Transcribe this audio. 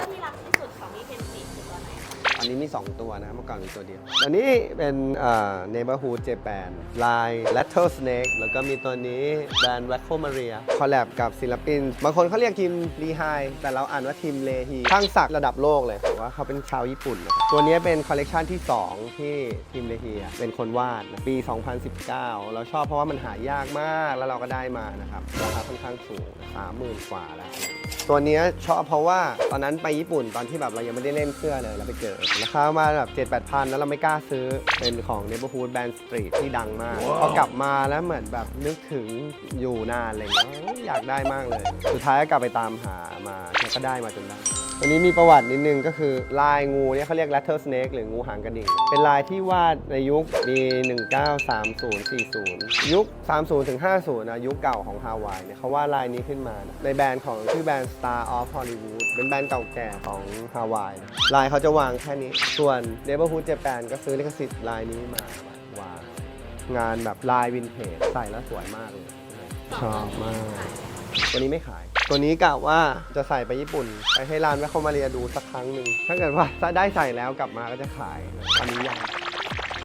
อร์ที่รักที่สุดของพี่เพนสีคือตัวไหนคะอันนี้มี 2 ตัวนะเมื่อก่อนมีตัวเดียว อันนี้เป็นเอ่อ neighborhood Japan ลาย Rattle Snake แล้วก็มีตัวนี้แบรนด์ Wacko Maria คอลแลบกับศิลปิน บางคนเขาเรียกทีมรีไฮแต่เราอ่านว่าทีมเลฮีช่างศักดิ์ระดับโลกเลยผมว่าเขาเป็นชาวญี่ปุ่นนะครับตัวนี้เป็นคอลเลกชันที่ 2 ที่ทีมเลฮีอะเป็นคนวาดนะปี 2019 เราชอบเพราะว่ามันหายากมากแล้วเราก็ได้มานะครับราคาค่อนข้างสูงสามหมื่นกว่าแล้ว ตัวเนี้ยชอบเพราะว่าตอนนั้นไปญี่ปุ่นตอนที่แบบเรายังไม่ได้เล่นเสื้อเลยเราไปเจอราคาประมาณแบบ7 8พันแล้วเราไม่กล้าซื้อเป็นของ Neighborhood Band Street ที่ดังมาก พอกลับมาแล้วเหมือนแบบนึกถึงอยู่นานอะไรเงี้ยเอ้ยอยากได้มากเลย สุดท้ายก็กลับไปตามหามาแล้วก็ได้มาจนได้ วันนี้มีประวัตินิดนึงก็คือลายงูเนี่ยเขาเรียก Rattle Snake หรืองูหางกระดิ่ง เป็นลายที่วาดในยุคปี 1930-40 ยุค 30-50ถึง50นะยุคเก่าของฮาวายเนี่ยเขาวาดลายนี้ขึ้นมานะในแบรนด์ของชื่อแบรนด์ Star of Hollywood เป็นแบรนด์เก่าแก่ของฮาวายนะลายเขาจะวางแค่นี้ ส่วน Neighborhood Japan ก็ซื้อลิขสิทธิ์ลายนี้มาวางงานแบบลายวินเทจใส่แล้วสวยมากเลยชอบมากตัวนี้ไม่ขาย ตัวนี้กะว่าจะใส่ไปญี่ปุ่น ไปให้ร้านแวคคอมาเรียดูสักครั้งหนึ่งถ้าเกิดว่าถ้าได้ใส่แล้วกลับมาก็จะขายตอนนี้ยัง